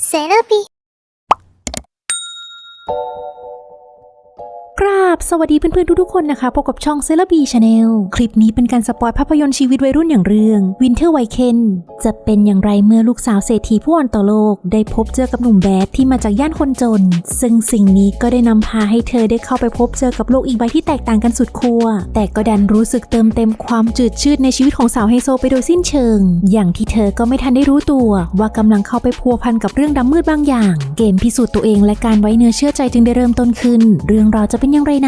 Therapy. สวัสดีเพื่อนๆทุกๆคนนะคะพบกับช่องเซเลบีชาแนลคลิปนี้เป็นการสปอยภาพยนตร์ชีวิตวัยรุ่นอย่างเรื่องวินเทอร์ไวเคนจะเป็นอย่างไรเมื่อลูกสาวเศรษฐีผู้อ่อนต่อโลก ได้พบเจอกับหนุ่มแบดที่มาจากย่านคนจน ซึ่งสิ่งนี้ก็ได้นำพาให้เธอได้เข้าไปพบเจอกับโลกอีกใบที่แตกต่างกันสุดขั้วแต่ก็ดันรู้สึกเติมเต็มความจืดชืดในชีวิตของสาวไฮโซไปโดยสิ้นเชิง อย่างที่เธอก็ไม่ทันได้รู้ตัว ว่ากำลังเข้าไปพัวพันกับเรื่องดำมืดบางอย่าง เกมพิสูจน์ตัวเองและการไว้เนื้อเชื่อใจจึงได้เริ่มต้นขึ้น เรื่องราวจะเป็นอย่างไรนั้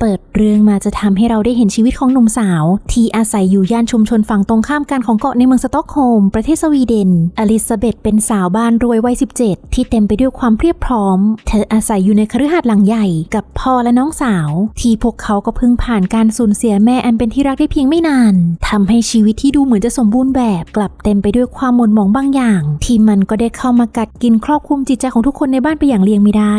เปิดเรื่องมาจะทำให้เราได้เห็นชีวิตของหนุ่มสาว ที่อาศัยอยู่ย่านชุมชนฝั่งตรงข้ามกันของเกาะในเมืองสต็อกโฮล์มประเทศสวีเดน อลิซาเบธเป็นสาวบ้านรวยวัย 17 ที่เต็มไปด้วยความเพียบพร้อม เธออาศัยอยู่ในคฤหาสน์หลังใหญ่กับพ่อและน้องสาว ที่พวกเขาก็เพิ่งผ่านการสูญเสียแม่อันเป็นที่รักได้เพียงไม่นานทำให้ชีวิตที่ดูเหมือนจะสมบูรณ์แบบกลับเต็มไปด้วยความหม่นหมองบางอย่าง ที่มันก็ได้เข้ามากัดกินครอบคลุมจิตใจของทุกคนในบ้านไปอย่างเลี่ยงไม่ได้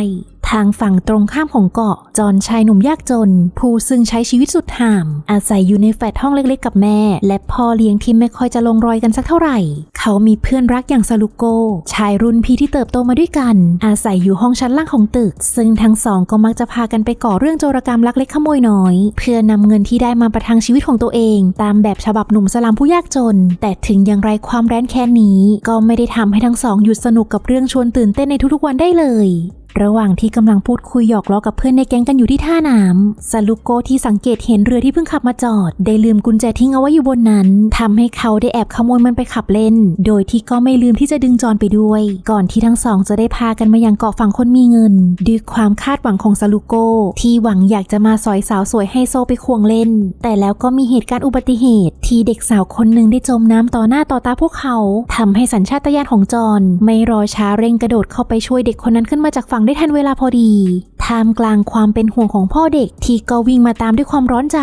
ทางฝั่งตรงข้ามของเกาะ จอนชายหนุ่มยากจน ผู้ซึ่งใช้ชีวิตสุดห่าม อาศัยอยู่ในแฟลตห้องเล็กๆ กับแม่ และพ่อเลี้ยงที่ไม่ค่อยจะลงรอยกันสักเท่าไหร่ เขามีเพื่อนรักอย่างซาลุโก ชายรุ่นพี่ที่เติบโตมาด้วยกัน อาศัยอยู่ห้องชั้นล่างของตึก ซึ่งทั้งสองก็มักจะพากันไปก่อเรื่องโจรกรรมลักเล็กขโมยน้อย เพื่อนำเงินที่ได้มาประทังชีวิตของตัวเอง ตามแบบฉบับหนุ่มสลัมผู้ยากจน แต่ถึงอย่างไรความแร้นแค้นนี้ ก็ไม่ได้ทำให้ทั้งสองหยุดสนุกกับเรื่องชวนตื่นเต้นในทุกๆวันได้เลย ระหว่างที่กำลังพูดคุยหยอกล้อกับเพื่อนในแก๊งกันอยู่ที่ท่าน้ำซาลุโกที่สังเกตเห็นเรือที่เพิ่งขับมาจอด ได้ลืมกุญแจทิ้งเอาไว้อยู่บนนั้นทำให้เขาได้แอบขโมยมันไปขับเล่น โดยที่ก็ไม่ลืมที่จะดึงจอนไปด้วย ก่อนที่ทั้งสองจะได้พากันมายังเกาะฝั่งคนมีเงินด้วยความคาดหวังของซาลุโกที่หวังอยากจะมาสอยสาวสวยให้โซไปควงเล่น แต่แล้วก็มีเหตุการณ์อุบัติเหตุ ที่เด็กสาวคนหนึ่งได้จมน้ำต่อหน้าต่อตาพวกเขาทำให้สัญชาตญาณของจอนไม่รอช้าเร่งกระโดดเข้าไปช่วยเด็กคนนั้นขึ้นมาจากฝั่งได้ทันเวลาพอดี ท่ามกลางความเป็นห่วงของพ่อเด็กที่ก็วิ่งมาตามด้วยความร้อนใจ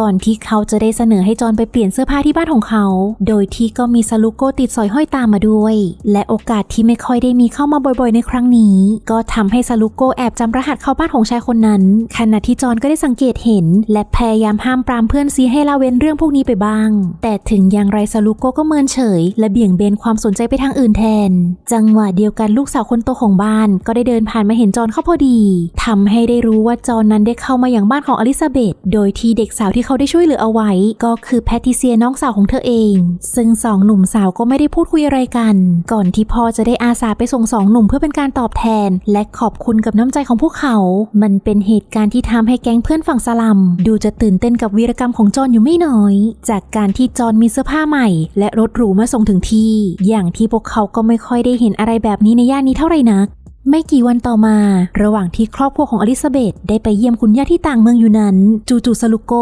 ก่อนที่เขาจะได้เสนอให้จอนไปเปลี่ยนเสื้อผ้าที่บ้านของเขา โดยที่ก็มีซาลุโกติดสอยห้อยตามมาด้วย และโอกาสที่ไม่ค่อยได้มีเข้ามาบ่อยๆ ในครั้งนี้ ก็ทำให้ซาลุโกแอบจำรหัสเข้าบ้านของชายคนนั้น ขณะที่จอนก็ได้สังเกตเห็น และพยายามห้ามปรามเพื่อนซีให้ละเว้นเรื่องพวกนี้ไปบ้าง แต่ถึงอย่างไรซาลุโกก็เมินเฉย และเบี่ยงเบนความสนใจไปทางอื่นแทน จังหวะเดียวกันลูกสาวคนโตของบ้าน ก็ได้เดินผ่านมาเห็นจอนเข้าพอดีททำให้ได้รู้ว่าจอนนั้นได้เข้ามาอย่างบ้านของอลิซาเบธโดยที่เด็กสาวที่เขาได้ช่วยเหลือเอาไว้ ก็คือแพทิเซียน้องสาวของเธอเอง ซึ่งสองหนุ่มสาวก็ไม่ได้พูดคุยอะไรกัน ก่อนที่พ่อจะได้อาสาไปส่งสองหนุ่มเพื่อเป็นการตอบแทน และขอบคุณกับน้ำใจของพวกเขา มันเป็นเหตุการณ์ที่ทำให้แก๊งเพื่อนฝั่งสลัม ดูจะตื่นเต้นกับวีรกรรมของจอนอยู่ไม่น้อย จากการที่จอนมีเสื้อผ้าใหม่ และรถหรูมาส่งถึงที่ อย่างที่พวกเขาก็ไม่ค่อยได้เห็นอะไรแบบนี้ในย่านนี้เท่าไหร่นัก ไม่กี่วันต่อมา ระหว่างที่ครอบครัวของอลิซาเบธได้ไปเยี่ยมคุณย่าที่ต่างเมืองอยู่นั้น จู่ๆซาลุโก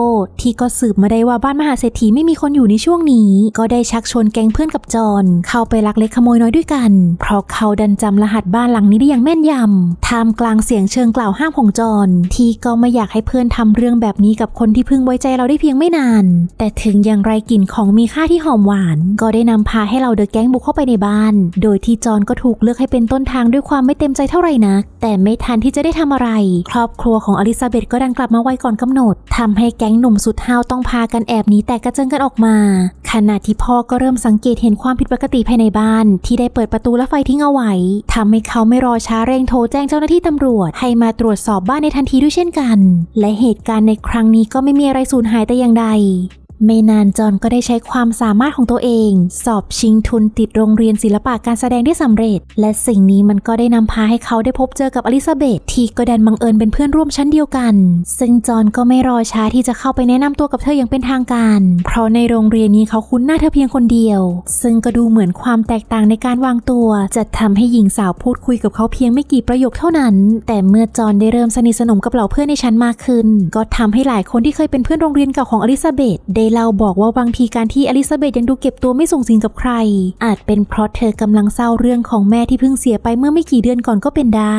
ที่ก็สืบมาได้ว่าบ้านมหาเศรษฐีไม่มีคนอยู่ในช่วงนี้ ก็ได้ชักชวนแก๊งเพื่อนกับจอนเข้าไปลักเล็กขโมยน้อยด้วยกัน เพราะเขาดันจำรหัสบ้านหลังนี้ได้อย่างแม่นยำท่ามกลางเสียงเชิงกล่าวห้ามของจอนที่ก็ไม่อยากให้เพื่อนทำเรื่องแบบนี้กับคนที่เพิ่งไว้ใจเราได้เพียงไม่นาน แต่ถึงอย่างไรกลิ่นของมีค่าที่หอมหวาน ก็ได้นำพาให้เราเดอะแก๊งบุกเข้าไปในบ้าน โดยที่จอนก็ถูกเลือกให้เป็นต้นทางด้วยความไม่เต็มใจเท่าไหร่นัก แต่ไม่ทันที่จะได้ทำอะไร ครอบครัวของอลิซาเบธก็ดันกลับมาไวก่อนกำหนดทำให้แก๊งหนุ่มสุดห้าวต้องพากันแอบหนีแตกกระเจิงกันออกมา ขณะที่พ่อก็เริ่มสังเกตเห็นความผิดปกติภายในบ้าน ที่ได้เปิดประตูและไฟทิ้งเอาไว้ทำให้เขาไม่รอช้าเร่งโทรแจ้งเจ้าหน้าที่ตำรวจ ให้มาตรวจสอบบ้านในทันทีด้วยเช่นกัน และเหตุการณ์ในครั้งนี้ก็ไม่มีอะไรสูญหายแต่อย่างใด ไม่นานจอนก็ได้ใช้ความสามารถของตัวเอง สอบชิงทุนติดโรงเรียนศิลปะการแสดงได้สำเร็จ และสิ่งนี้มันก็ได้นำพาให้เขาได้พบเจอกับอลิซาเบธที่ก็ดันบังเอิญเป็นเพื่อนร่วมชั้นเดียวกัน ซึ่งจอนก็ไม่รอช้าที่จะเข้าไปแนะนำตัวกับเธออย่างเป็นทางการ เพราะในโรงเรียนนี้เขาคุ้นหน้าเธอเพียงคนเดียว ซึ่งก็ดูเหมือนความแตกต่างในการวางตัว จะทำให้หญิงสาวพูดคุยกับเขาเพียงไม่กี่ประโยคเท่านั้น แต่เมื่อจอนได้เริ่มสนิทสนมกับเหล่าเพื่อนในชั้นมากขึ้น ก็ทำให้หลายคนที่เคยเป็นเพื่อนโรงเรียนเก่าของอลิซาเบธได้เล่าบอกว่าบางทีการที่อลิซาเบธยังดูเก็บตัวไม่ส่งสิงกับใคร อาจเป็นเพราะเธอกำลังเศร้าเรื่องของแม่ที่เพิ่งเสียไปเมื่อไม่กี่เดือนก่อนก็เป็นได้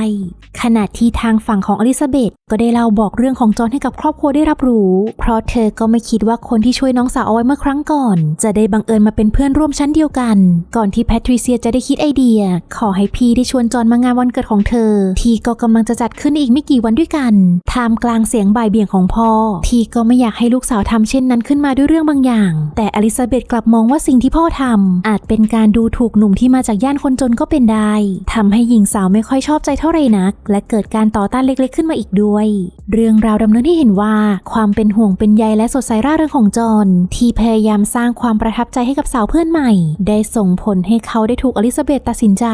ขณะที่ทางฝั่งของอลิซาเบธก็ได้เล่าบอกเรื่องของจอห์นให้กับครอบครัวได้รับรู้ เพราะเธอก็ไม่คิดว่าคนที่ช่วยน้องสาวเอาไว้เมื่อครั้งก่อน จะได้บังเอิญมาเป็นเพื่อนร่วมชั้นเดียวกัน ก่อนที่แพทริเซียจะได้คิดไอเดีย ขอให้พี่ได้ชวนจอห์นมางานวันเกิดของเธอ ที่ก็กำลังจะจัดขึ้นในอีกไม่กี่วันด้วยกันท่ามกลางเสียงบ่ายเบี่ยงของพ่อ ที่ก็ไม่อยากให้ลูกสาวทำเช่นนั้นขึ้นมาด้วยเรื่องบางอย่าง แต่อลิซาเบธกลับมองว่าสิ่งที่พ่อทำอาจเป็นการดูถูกหนุ่มที่มาจากย่านคนจนก็เป็นได้ทำให้หญิงสาวไม่ค่อยชอบใจเท่าไหร่นัก และเกิดการต่อต้านเล็กๆ ขึ้นมาอีกด้วย เรื่องราวดำเนินให้เห็นว่า ความเป็นห่วงเป็นใยและสดใสร่าเริงของจอห์นที่พยายามสร้างความประทับใจให้กับสาวเพื่อนใหม่ ได้ส่งผลให้เขาได้ถูกอลิซาเบธตัดสินใจ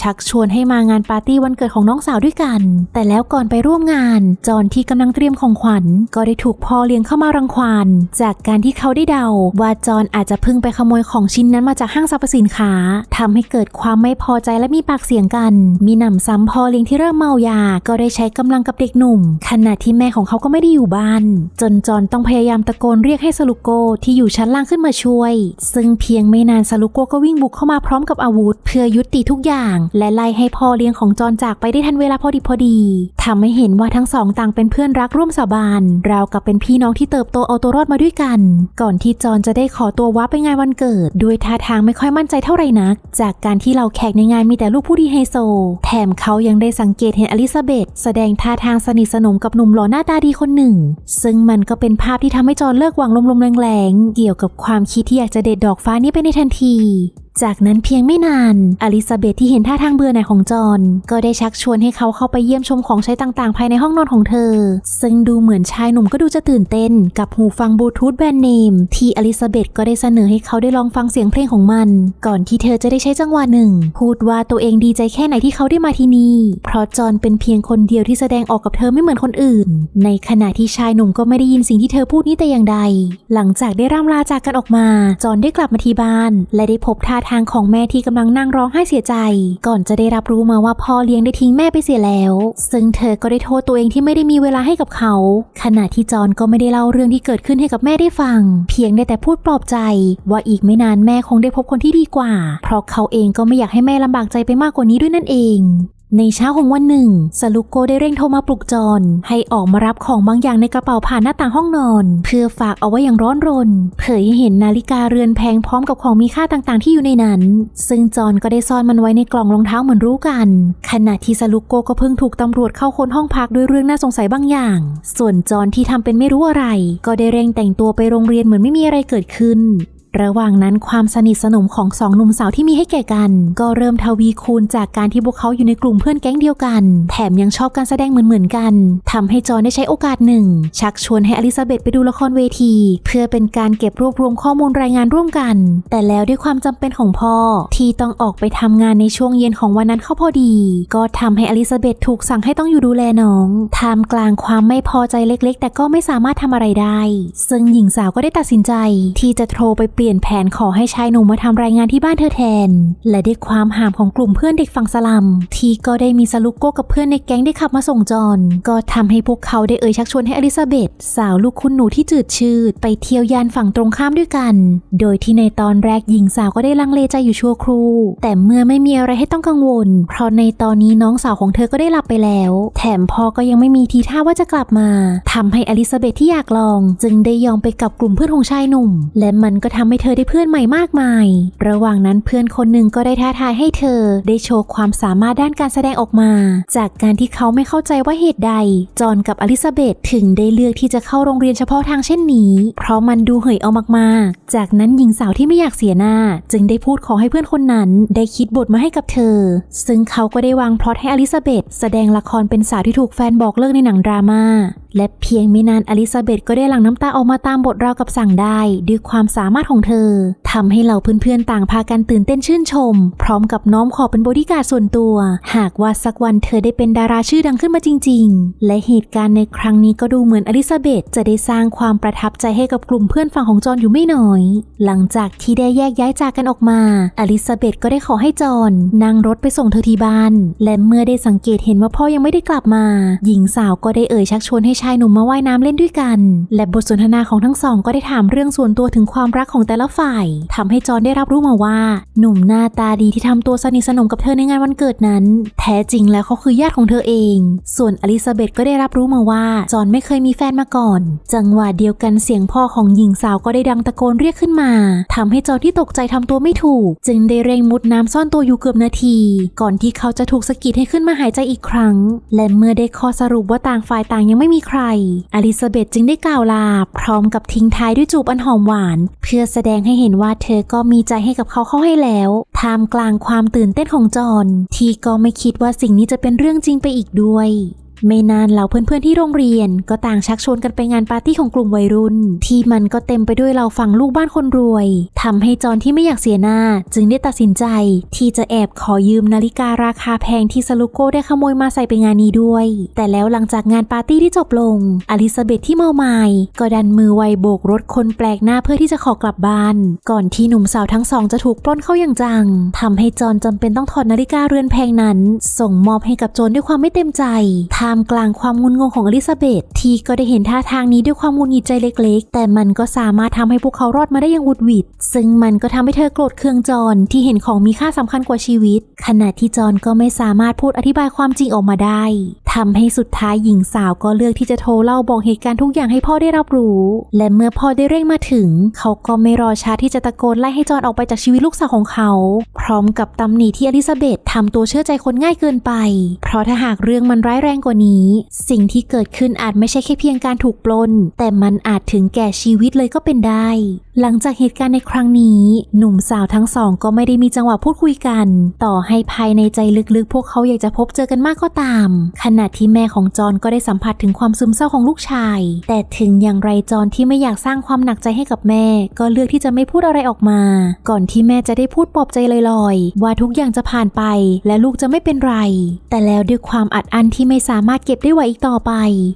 ชักชวนให้มางานปาร์ตี้วันเกิดของน้องสาวด้วยกัน แต่แล้วก่อนไปร่วมงาน จอห์นที่กำลังเตรียมของขวัญ ก็ได้ถูกพ่อเลี้ยงเข้ามารังควานจากการที่เขาได้เดา ว่าจอนอาจจะพิ่งไปขโมยของชิ้นนั้นมาจากห้างสรรพสินค้าทำให้เกิดความไม่พอใจและมีปากเสียงกัน มีหนำซ้ำพอเลี้ยงที่เริ่มเมายา ก็ได้ใช้กำลังกับเด็กหนุ่ม ขณะที่แม่ของเขาก็ไม่ได้อยู่บ้าน จนจอนต้องพยายามตะโกนเรียกให้สลุโกที่อยู่ชั้นล่างขึ้นมาช่วย ซึ่งเพียงไม่นานสลุโกก็วิ่งบุกเข้ามาพร้อมกับอาวุธ เพื่อยุติทุกอย่าง และไล่ให้พ่อเลี้ยงของจอนจากไปได้ทันเวลาพอดีพอดีทำให้เห็นว่าทั้งสองต่างเป็นเพื่อนรักร่วมสาบานราวกับเป็นพี่น้องที่เติบโตเอาตัวรอดมาด้วยกันก่อนที่จอนจะได้ขอตัววับไปงานวันเกิด ด้วยท่าทางไม่ค่อยมั่นใจเท่าไหร่นัก จากการที่เราแขกในงานมีแต่ลูกผู้ดีไฮโซ แถมเขายังได้สังเกตเห็นอลิซาเบธแสดงท่าทางสนิทสนมกับหนุ่มหล่อหน้าตาดีคนหนึ่ง ซึ่งมันก็เป็นภาพที่ทำให้จอนเลิกหวังลมๆแรงๆเกี่ยวกับความคิดที่อยากจะเด็ดดอกฟ้านี้ไปในทันที จากนั้นเพียงไม่นาน อลิซาเบธที่เห็นท่าทางเบื่อหน่ายของจอห์นก็ได้ชักชวนให้เขาเข้าไปเยี่ยมชมของใช้ต่างๆ ภายในห้องนอนของเธอ ซึ่งดูเหมือนชายหนุ่มก็ดูจะตื่นเต้น กับหูฟังบลูทูธแบรนด์เนมที่อลิซาเบธก็ได้เสนอให้เขาได้ลองฟังเสียงเพลงของมัน ก่อนที่เธอจะได้ใช้จังหวะหนึ่ง พูดว่าตัวเองดีใจแค่ไหนที่เขาได้มาที่นี่ เพราะจอห์นเป็นเพียงคนเดียวที่แสดงออกกับเธอไม่เหมือนคนอื่น ในขณะที่ชายหนุ่มก็ไม่ได้ยินสิ่งที่เธอพูดนี้แต่อย่างใด หลังจากได้ร่ำลาจากกันออกมา จอห์นได้กลับมาที่บ้าน และได้พบท่าทางของแม่ที่กำลังนั่งร้องไห้เสียใจ ก่อนจะได้รับรู้มาว่าพ่อเลี้ยงได้ทิ้งแม่ไปเสียแล้ว ซึ่งเธอก็ได้โทษตัวเองที่ไม่ได้มีเวลาให้กับเขา ขณะที่จอห์นก็ไม่ได้เล่าเรื่องที่เกิดขึ้นให้กับแม่ได้ฟัง เพียงได้แต่พูดปลอบใจ ว่าอีกไม่นานแม่คงได้พบคนที่ดีกว่า เพราะเขาเองก็ไม่อยากให้แม่ลำบากใจไปมากกว่านี้ด้วยนั่นเอง ในเช้าของวันหนึ่งสลุกโกได้เร่งโทรมาปลุกจอนให้ออกมารับของบางอย่างในกระเป๋าผ่านหน้าต่างห้องนอน เพื่อฝากเอาไว้อย่างร้อนรน เผยให้เห็นนาฬิกาเรือนแพงพร้อมกับของมีค่าต่างๆที่อยู่ในนั้น ซึ่งจอนก็ได้ซ่อนมันไว้ในกล่องรองเท้าเหมือนรู้กัน ขณะที่สลุกโกก็เพิ่งถูกตำรวจเข้าค้นห้องพักด้วยเรื่องน่าสงสัยบางอย่าง ส่วนจอนที่ทำเป็นไม่รู้อะไร ก็ได้เร่งแต่งตัวไปโรงเรียนเหมือนไม่มีอะไรเกิดขึ้น ระหว่างนั้นความสนิทสนมของสองหนุ่มสาวที่มีให้แก่กัน ก็เริ่มทวีคูณจากการที่พวกเขาอยู่ในกลุ่มเพื่อนแก๊งเดียวกัน แถมยังชอบการแสดงเหมือนๆกันทำให้จอห์นได้ใช้โอกาสหนึ่ง ชักชวนให้อลิซาเบธไปดูละครเวที เพื่อเป็นการเก็บรวบรวมข้อมูลรายงานร่วมกัน แต่แล้วด้วยความจำเป็นของพ่อ ที่ต้องออกไปทำงานในช่วงเย็นของวันนั้นเข้าพอดี ก็ทำให้อลิซาเบธถูกสั่งให้ต้องอยู่ดูแลน้องท่ามกลางความไม่พอใจเล็ก ๆ แต่ก็ไม่สามารถทำอะไรได้ ซึ่งหญิงสาวก็ได้ตัดสินใจที่จะโทรไปเปลี่ยนี่ยนแผนขอให้ชายหนุ่มมาทำรายงานที่บ้านเธอแทน และด้วยความห่ามของกลุ่มเพื่อนเด็กฝั่งสลัม ที่ก็ได้มีสลุกโกกับเพื่อนในแก๊งได้ขับมาส่งจอนก็ทำให้พวกเขาได้เอ่ยชักชวนให้อลิซาเบธสาวลูกคุณหนูที่จืดชืด ไปเที่ยวยานฝั่งตรงข้ามด้วยกัน โดยที่ในตอนแรกหญิงสาวก็ได้ลังเลใจอยู่ชั่วครู่ แต่เมื่อไม่มีอะไรให้ต้องกังวล เพราะในตอนนี้น้องสาวของเธอก็ได้หลับไปแล้ว แถมพ่อก็ยังไม่มีทีท่าว่าจะกลับมาทำให้อลิซาเบธที่อยากลอง จึงได้ยอมไปกับกลุ่มเพื่อนของชายหนุ่ม และมันก็ทำให้เธอได้เพื่อนใหม่มากมาย ระหว่างนั้นเพื่อนคนหนึ่งก็ได้ท้าทายให้เธอ ได้โชว์ความสามารถด้านการแสดงออกมา จากการที่เขาไม่เข้าใจว่าเหตุใด จอห์นกับอลิซาเบธถึงได้เลือกที่จะเข้าโรงเรียนเฉพาะทางเช่นนี้ เพราะมันดูเหยเอามากๆ จากนั้นหญิงสาวที่ไม่อยากเสียหน้า จึงได้พูดขอให้เพื่อนคนนั้นได้คิดบทมาให้กับเธอ ซึ่งเขาก็ได้วางพล็อตให้อลิซาเบธแสดงละครเป็นสาวที่ถูกแฟนบอกเลิกในหนังดราม่าและเพียงไม่นานอลิซาเบธก็ได้หลั่งน้ำตาออกมาตามบทราวกับสั่งได้ด้วยความสามารถของเธอทำให้เหล่าเพื่อนๆต่างพากันตื่นเต้นชื่นชม พร้อมกับน้อมขอเป็นบริการส่วนตัว หากว่าสักวันเธอได้เป็นดาราชื่อดังขึ้นมาจริง ๆ และเหตุการณ์ในครั้งนี้ก็ดูเหมือนอลิซาเบธจะได้สร้างความประทับใจให้กับกลุ่มเพื่อนฝั่งของจอห์นอยู่ไม่น้อย หลังจากที่ได้แยกย้ายจากกันออกมา อลิซาเบธก็ได้ขอให้จอห์นนั่งรถไปส่งเธอที่บ้าน และเมื่อได้สังเกตเห็นว่าพ่อยังไม่ได้กลับมา หญิงสาวก็ได้เอ่ยชักชวนให้ชายหนุ่มมาว่ายน้ำเล่นด้วยกัน และบทสนทนาของทั้งสอง ก็ได้ถามเรื่องส่วนตัวถึงความรักของแต่ละฝ่ายทำให้จอห์นได้รับรู้มาว่า หนุ่มหน้าตาดีที่ทำตัวสนิทสนมกับเธอในงานวันเกิดนั้น แท้จริงแล้วเขาคือญาติของเธอเอง ส่วนอลิซาเบธก็ได้รับรู้มาว่าจอห์นไม่เคยมีแฟนมาก่อน จังหวะเดียวกันเสียงพ่อของหญิงสาวก็ได้ดังตะโกนเรียกขึ้นมาทำให้จอห์นที่ตกใจทำตัวไม่ถูก จึงได้เร่งมุดน้ำซ่อนตัวอยู่เกือบนาที ก่อนที่เขาจะถูกสะกิดให้ขึ้นมาหายใจอีกครั้ง และเมื่อได้ข้อสรุปว่าต่างฝ่ายต่างยังไม่มีใคร อลิซาเบธจึงได้กล่าวลา พร้อมกับทิ้งท้ายด้วยจูบอันหอมหวาน เพื่อแสดงให้เห็นว่าเธอก็มีใจให้กับเขาเข้าให้แล้วท่ามกลางความตื่นเต้นของจอห์นที่ก็ไม่คิดว่าสิ่งนี้จะเป็นเรื่องจริงไปอีกด้วย ไม่นานเหล่าเพื่อนๆที่โรงเรียน ก็ต่างชักชวนกันไปงานปาร์ตี้ของกลุ่มวัยรุ่น ที่มันก็เต็มไปด้วยเหล่าฝั่งลูกบ้านคนรวยทำให้จอนที่ไม่อยากเสียหน้า จึงได้ตัดสินใจ ที่จะแอบขอยืมนาฬิการาคาแพงที่ซาลูโกได้ขโมยมาใส่ไปงานนี้ด้วย แต่แล้วหลังจากงานปาร์ตี้ที่จบลง อลิซาเบธที่เมาไมา้ก็ดันมือไวโบกรถคนแปลกหน้าเพื่อที่จะขอกลับบ้าน ก่อนที่หนุ่มสาวทั้งสองจะถูกปล้นเข้าอย่างจังทำให้จอนจำเป็นต้องถอดนาฬิกาเรือนแพงนั้น ส่งมอบให้กับโจรด้วยความไม่เต็มใจท่าามกลางความงุนงงของอลิซาเบธที่ก็ได้เห็นท่าทางนี้ด้วยความงุนงิดใจเล็ก ๆ แต่มันก็สามารถทำให้พวกเขารอดมาได้อย่างวุดวิดซึ่งมันก็ทำให้เธอโกรธเคืองจอนที่เห็นของมีค่าสำคัญกว่าชีวิต ขณะที่จอนก็ไม่สามารถพูดอธิบายความจริงออกมาได้ทำให้สุดท้ายหญิงสาวก็เลือกที่จะโทรเล่าบอกเหตุการณ์ทุกอย่างให้พ่อได้รับรู้ และเมื่อพ่อได้เร่งมาถึง เขาก็ไม่รอช้าที่จะตะโกนไล่ให้จอนออกไปจากชีวิตลูกสาวของเขา พร้อมกับตำหนิที่อลิซาเบธทำตัวเชื่อใจคนง่ายเกินไป เพราะถ้าหากเรื่องมันร้ายแรงกว่านี้ สิ่งที่เกิดขึ้นอาจไม่ใช่แค่เพียงการถูกปล้น แต่มันอาจถึงแก่ชีวิตเลยก็เป็นได้ หลังจากเหตุการณ์ในครั้งนี้ หนุ่มสาวทั้งสองก็ไม่ได้มีจังหวะพูดคุยกัน ต่อให้ภายในใจลึกๆ พวกเขาอยากจะพบเจอกันมากก็ตาม ขณะที่แม่ของจอนก็ได้สัมผัสถึงความซึมเศร้าของลูกชาย แต่ถึงอย่างไรจอนที่ไม่อยากสร้างความหนักใจให้กับแม่ ก็เลือกที่จะไม่พูดอะไรออกมา ก่อนที่แม่จะได้พูดปลอบใจลอยๆ ว่าทุกอย่างจะผ่านไป และลูกจะไม่เป็นไร แต่แล้วด้วยความอัดอั้นที่ไม่สามารถเก็บได้ไหวอีกต่อไป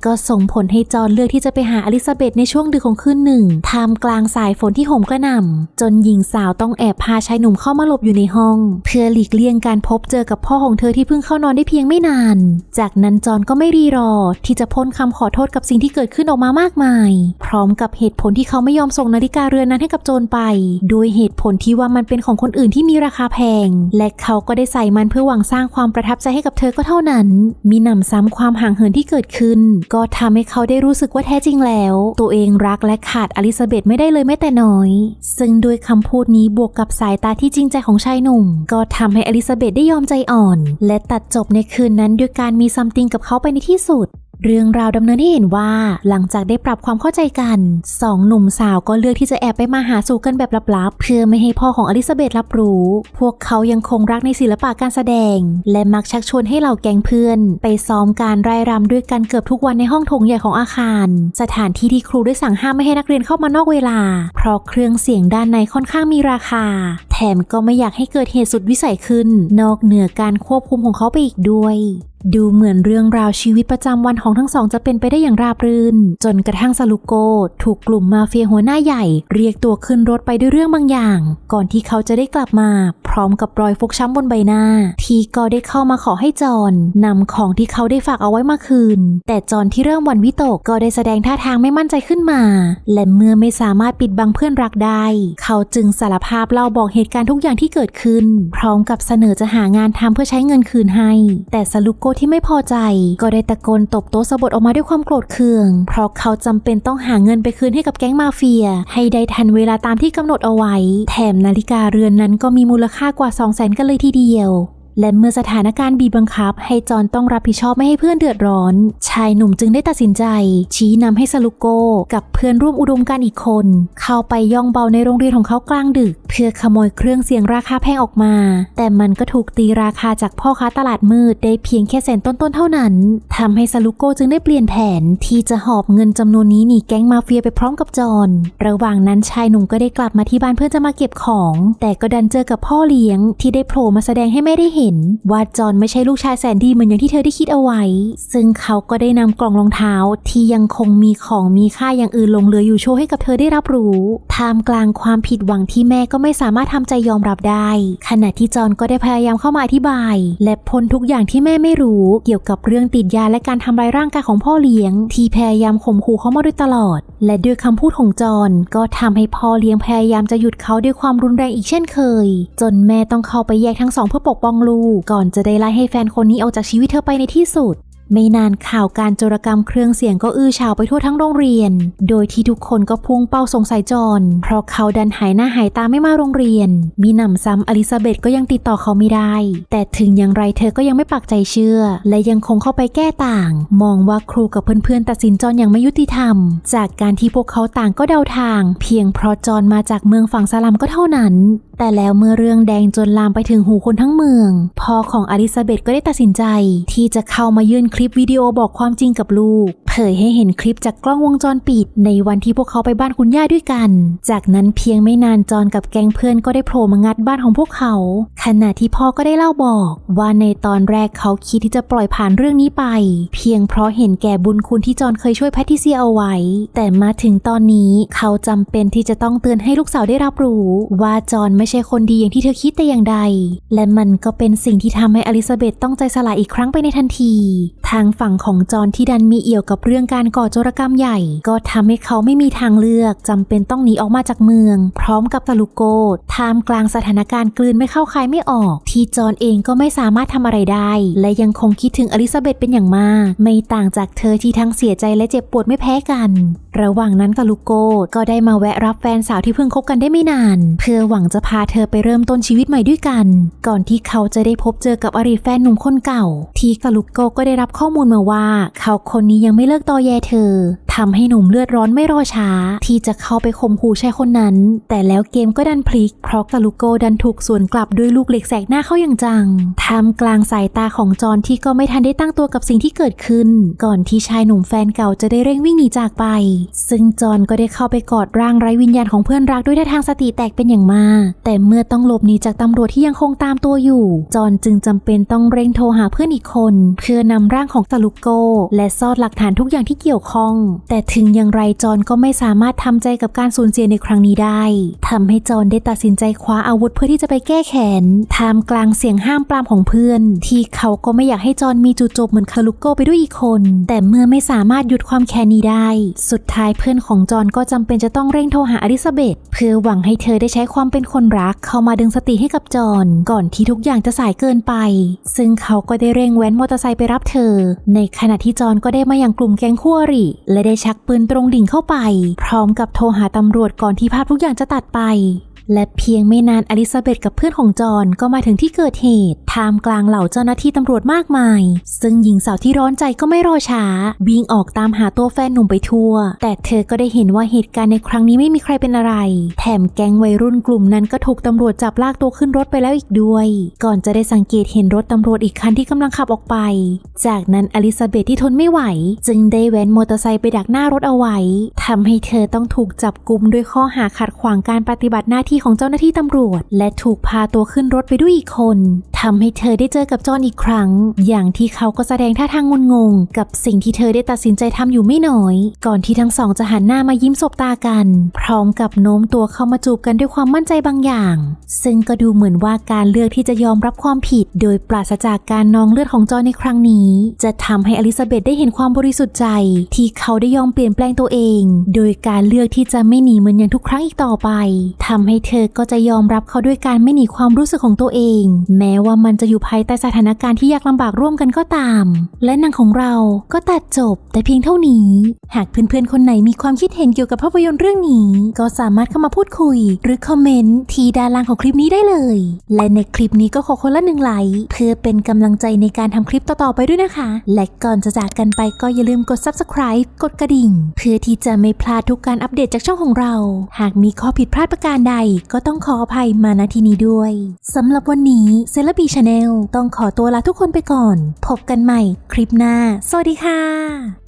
ก็ส่งผลให้จอนเลือกที่จะไปหาอลิซาเบธในช่วงดึกของคืนหนึ่งท่ามกลางสายฝนที่โหมกระหน่ำจนหญิงสาวต้องแอบพาชายหนุ่มเข้ามาหลบอยู่ในห้อง เพื่อหลีกเลี่ยงการพบเจอกับพ่อของเธอที่เพิ่งเข้านอนได้เพียงไม่นาน จากนั้นจอนก็ไม่รีรอ ที่จะพ่นคำขอโทษกับสิ่งที่เกิดขึ้นออกมามากมาย พร้อมกับเหตุผลที่เขาไม่ยอมส่งนาฬิกาเรือนนั้นให้กับโจรไป โดยเหตุผลที่ว่ามันเป็นของคนอื่นที่มีราคาแพง และเขาก็ได้ใส่มันเพื่อหวังสร้างความประทับใจให้กับเธอก็เท่านั้น มีหนำซ้ำความห่างเหินที่เกิดขึ้น ก็ทำให้เขาได้รู้สึกว่าแท้จริงแล้ว ตัวเองรักและขาดอลิซาเบธไม่ได้เลยแม้แต่น้อยซึ่งด้วยคำพูดนี้บวกกับสายตาที่จริงใจของชายหนุ่ม ก็ทำให้อลิซาเบธได้ยอมใจอ่อน และตัดจบในคืนนั้นด้วยการมีซัมติงกับเขาไปในที่สุด เรื่องราวดำเนินให้เห็นว่าหลังจากได้ปรับความเข้าใจกันสองหนุ่มสาวก็เลือกที่จะแอบไปมาหาสู่กันแบบลับๆ เพื่อไม่ให้พ่อของอลิซาเบธรับรู้ พวกเขายังคงรักในศิลปะการแสดง และมักชักชวนให้เหล่าแก๊งเพื่อน ไปซ้อมการไร่รำด้วยกันเกือบทุกวันในห้องโถงใหญ่ของอาคาร สถานที่ที่ครูได้สั่งห้ามไม่ให้นักเรียนเข้ามานอกเวลา เพราะเครื่องเสียงด้านในค่อนข้างมีราคา มก็ไม่อยากให้เกิดเหตุสุดวิสัยขึ้น นอกเหนือการควบคุมของเขาไปอีกด้วยดูเหมือนเรื่องราวชีวิตประจำวันของทั้งสองจะเป็นไปได้อย่างราบรื่น จนกระทั่งซาลูโก ถูกกลุ่มมาเฟียหัวหน้าใหญ่ เรียกตัวขึ้นรถไปด้วยเรื่องบางอย่าง ก่อนที่เขาจะได้กลับมา พร้อมกับรอยฟกช้ำบนใบหน้า ที่ก็ได้เข้ามาขอให้จอนนำของที่เขาได้ฝากเอาไว้มาคืน แต่จอนที่เริ่มวันวิตกก็ได้แสดงท่าทางไม่มั่นใจขึ้นมา และเมื่อไม่สามารถปิดบังเพื่อนรักได้ เขาจึงสารภาพเล่าบอกเหตุการณ์ทุกอย่างที่เกิดขึ้น พร้อมกับเสนอจะหางานทำเพื่อใช้เงินคืนให้ แต่ซาลูโกที่ไม่พอใจ ก็ได้ตะโกนตบโต๊ะสะบดออกมาด้วยความโกรธเคือง เพราะเขาจำเป็นต้องหาเงินไปคืนให้กับแก๊งมาเฟีย ให้ได้ทันเวลาตามที่กำหนดเอาไว้ แถมนาฬิกาเรือนนั้นก็มีมูลค่ากว่า 2 0 0 0 0 0กันเลยทีเดียว และเมื่อสถานการณ์บีบบังคับ ให้จอนต้องรับผิดชอบไม่ให้เพื่อนเดือดร้อน ชายหนุ่มจึงได้ตัดสินใจ ชี้นำให้สลุโกกับเพื่อนร่วมอุดมการอีกคน เข้าไปย่องเบาในโรงเรียนของเขากลางดึก เพื่อขโมยเครื่องเสียงราคาแพงออกมา แต่มันก็ถูกตีราคาจากพ่อค้าตลาดมืดได้เพียงแค่แสนต้นๆเท่านั้นทำให้สลุโกจึงได้เปลี่ยนแผนที่จะหอบเงินจำนวนนี้หนีแก๊งมาเฟียไปพร้อมกับจอนระหว่างนั้นชายหนุ่มก็ได้กลับมาที่บ้านเพื่อจะมาเก็บของ แต่ก็ดันเจอกับพ่อเลี้ยงที่ได้โผล่มาแสดงให้แม่ได้เห็นว่าจอนไม่ใช่ลูกชายแสนดีเหมือนอย่างที่เธอได้คิดเอาไว้ ซึ่งเขาก็ได้นำกล่องรองเท้าที่ยังคงมีของมีค่าอย่างอื่นลงเหลืออยู่โชว์ให้กับเธอได้รับรู้ท่ามกลางความผิดหวังที่แม่ก็ไม่สามารถทำใจยอมรับได้ ขณะที่จอนก็ได้พยายามเข้ามาอธิบาย และพ้นทุกอย่างที่แม่ไม่รู้เกี่ยวกับเรื่องติดยาและการทำร้ายร่างกายของพ่อเลี้ยง ที่พยายามข่มขู่เขามาโดยตลอด และด้วยคำพูดของจอนก็ทำให้พ่อเลี้ยงพยายามจะหยุดเขาด้วยความรุนแรงอีกเช่นเคย จนแม่ต้องเข้าไปแยกทั้งสองเพื่อปกป้องลูกก่อนจะได้ไล่ให้แฟนคนนี้ออกจากชีวิตเธอไปในที่สุด ไม่นานข่าวการโจรกรรมเครื่องเสียงก็อื้อฉาวไปทั่วทั้งโรงเรียน โดยที่ทุกคนก็พุ่งเป้าสงสัยจอนเพราะเขาดันหายหน้าหายตาไม่มาโรงเรียน มีหนำซ้ำอลิซาเบธก็ยังติดต่อเขาไม่ได้ แต่ถึงอย่างไรเธอก็ยังไม่ปักใจเชื่อ และยังคงเข้าไปแก้ต่าง มองว่าครูกับเพื่อนๆตัดสินจอนอย่างไม่ยุติธรรม จากการที่พวกเขาต่างก็เดาทาง เพียงเพราะจอนมาจากเมืองฝั่งสลัมก็เท่านั้น แต่แล้วเมื่อเรื่องแดงจนลามไปถึงหูคนทั้งเมืองพ่อของอลิซาเบธก็ได้ตัดสินใจ ที่จะเข้ามายื่นคลิปวิดีโอบอกความจริงกับลูก เผยให้เห็นคลิปจากกล้องวงจรปิด ในวันที่พวกเขาไปบ้านคุณย่าด้วยกัน จากนั้นเพียงไม่นานจอนกับแก๊งเพื่อนก็ได้โผล่มางัดบ้านของพวกเขา ขณะที่พ่อก็ได้เล่าบอกว่าในตอนแรกเขาคิดที่จะปล่อยผ่านเรื่องนี้ไป เพียงเพราะเห็นแก่บุญคุณที่จอนเคยช่วยแพทิเซียเอาไว้ แต่มาถึงตอนนี้เขาจำเป็นที่จะต้องเตือนให้ลูกสาวได้รับรู้ ว่าจอนไม่ใช่คนดีอย่างที่เธอคิดแต่อย่างใด และมันก็เป็นสิ่งที่ทำให้อลิซาเบธต้องใจสลายอีกครั้งไปในทันที ทางฝั่งของจอนที่ดันมีเอี่ยวกับเรื่องการก่อโจรกรรมใหญ่ ก็ทำให้เขาไม่มีทางเลือกจำเป็นต้องหนีออกมาจากเมือง พร้อมกับตาลุโกท่ามกลางสถานการณ์กลืนไม่เข้าใครไม่ออก ที่จอนเองก็ไม่สามารถทำอะไรได้ และยังคงคิดถึงอลิซาเบธเป็นอย่างมาก ไม่ต่างจากเธอที่ทั้งเสียใจและเจ็บปวดไม่แพ้กัน ระหว่างนั้นกาลุโกก็ได้มาแวะรับแฟนสาวที่เพิ่งคบกันได้ไม่นาน เพื่อหวังจะพาเธอไปเริ่มต้นชีวิตใหม่ด้วยกัน ก่อนที่เขาจะได้พบเจอกับอดีตแฟนหนุ่มคนเก่า ที่กาลุโกก็ได้รับข้อมูลมาว่า เขาคนนี้ยังไม่เลิกตอแยเธอ ทำให้หนุ่มเลือดร้อนไม่รอช้า ที่จะเข้าไปข่มขู่ชายคนนั้น แต่แล้วเกมก็ดันพลิก เพราะกาลุโกดันถูกสวนกลับด้วยลูกเหล็กแสกหน้าเข้าอย่างจังทำกลางสายตาของจอนที่ก็ไม่ทันได้ตั้งตัวกับสิ่งที่เกิดขึ้น ก่อนที่ชายหนุ่มแฟนเก่าจะได้เร่งวิ่งหนีจากไป ซึ่งจอนก็ได้เข้าไปกอดร่างไร้วิญญาณของเพื่อนรักด้วยท่าทางสติแตกเป็นอย่างมาก แต่เมื่อต้องหลบหนีจากตำรวจที่ยังคงตามตัวอยู่ จอนจึงจำเป็นต้องเร่งโทรหาเพื่อนอีกคน เพื่อนำร่างของตาลุโก และซ่อนหลักฐานทุกอย่างที่เกี่ยวข้องแต่ถึงอย่างไรจอนก็ไม่สามารถทำใจกับการสูญเสียในครั้งนี้ได้ทำให้จอนได้ตัดสินใจคว้าอาวุธเพื่อที่จะไปแก้แค้นท่ามกลางเสียงห้ามปรามของเพื่อน ที่เขาก็ไม่อยากให้จอนมีจุดจบเหมือนคาลุโกไปด้วยอีกคน แต่เมื่อไม่สามารถหยุดความแค้นนี้ได้ สุดท้ายเพื่อนของจอนก็จำเป็นจะต้องเร่งโทรหาอลิซาเบธเพื่อหวังให้เธอได้ใช้ความเป็นคนรัก เข้ามาดึงสติให้กับจอนก่อนที่ทุกอย่างจะสายเกินไป ซึ่งเขาก็ได้เร่งแว้นมอเตอร์ไซค์ไปรับเธอ ในขณะที่จอนก็ได้มาอย่างกลุ่มแก๊งคู่อริและได้ชักปืนตรงดิ่งเข้าไป พร้อมกับโทรหาตำรวจก่อนที่ภาพทุกอย่างจะตัดไป และเพียงไม่นานอลิซาเบธกับเพื่อนของจอนก็มาถึงที่เกิดเหตุท่ามกลางเหล่าเจ้าหน้าที่ตำรวจมากมาย ซึ่งหญิงสาวที่ร้อนใจก็ไม่รอช้าวิ่งออกตามหาตัวแฟนหนุ่มไปทั่ว แต่เธอก็ได้เห็นว่าเหตุการณ์ในครั้งนี้ไม่มีใครเป็นอะไร แถมแก๊งวัยรุ่นกลุ่มนั้นก็ถูกตำรวจจับลากตัวขึ้นรถไปแล้วอีกด้วย ก่อนจะได้สังเกตเห็นรถตำรวจอีกคันที่กำลังขับออกไป จากนั้นอลิซาเบธที่ทนไม่ไหว จึงได้แว้นมอเตอร์ไซค์ไปดักหน้ารถเอาไว้ทำให้เธอต้องถูกจับกุมด้วยข้อหาขัดขวางการปฏิบัติหน้าที่ของเจ้าหน้าที่ตำรวจ และถูกพาตัวขึ้นรถไปด้วยอีกคนทำให้เธอได้เจอกับจอห์นอีกครั้ง อย่างที่เขาก็แสดงท่าทางงุนงง กับสิ่งที่เธอได้ตัดสินใจทำอยู่ไม่น้อย ก่อนที่ทั้งสองจะหันหน้ามายิ้มสบตากัน พร้อมกับโน้มตัวเข้ามาจูบกันด้วยความมั่นใจบางอย่าง ซึ่งก็ดูเหมือนว่าการเลือกที่จะยอมรับความผิด โดยปราศจากการนองเลือดของจอห์นในครั้งนี้ จะทำให้อลิซาเบธได้เห็นความบริสุทธิ์ใจ ที่เขาได้ยอมเปลี่ยนแปลงตัวเอง โดยการเลือกที่จะไม่หนีเหมือนอย่างทุกครั้งอีกต่อไปทำให้เธอก็จะยอมรับเขาด้วยการไม่หนีความรู้สึกของตัวเอง แม้ว่ามันจะอยู่ภายใต้สถานการณ์ที่ยากลำบากร่วมกันก็ตาม และหนังของเราก็ตัดจบแต่เพียงเท่านี้ หากเพื่อนๆ คนไหนมีความคิดเห็นเกี่ยวกับภาพยนตร์เรื่องนี้ ก็สามารถเข้ามาพูดคุย หรือคอมเมนต์ที่ด้านล่างของคลิปนี้ได้เลย และในคลิปนี้ก็ขอคนละหนึ่งไลค์เพื่อเป็นกำลังใจในการทำคลิปต่อๆไปด้วยนะคะ และก่อนจะจากกันไปก็อย่าลืมกด subscribe กดกระดิ่ง เพื่อที่จะไม่พลาดทุกการอัปเดตจากช่องของเรา หากมีข้อผิดพลาดประการใดก็ต้องขออภัยมาณที่นี้ด้วยสำหรับวันนี้เซเลบีชาแนลต้องขอตัวลาทุกคนไปก่อน พบกันใหม่คลิปหน้า สวัสดีค่ะ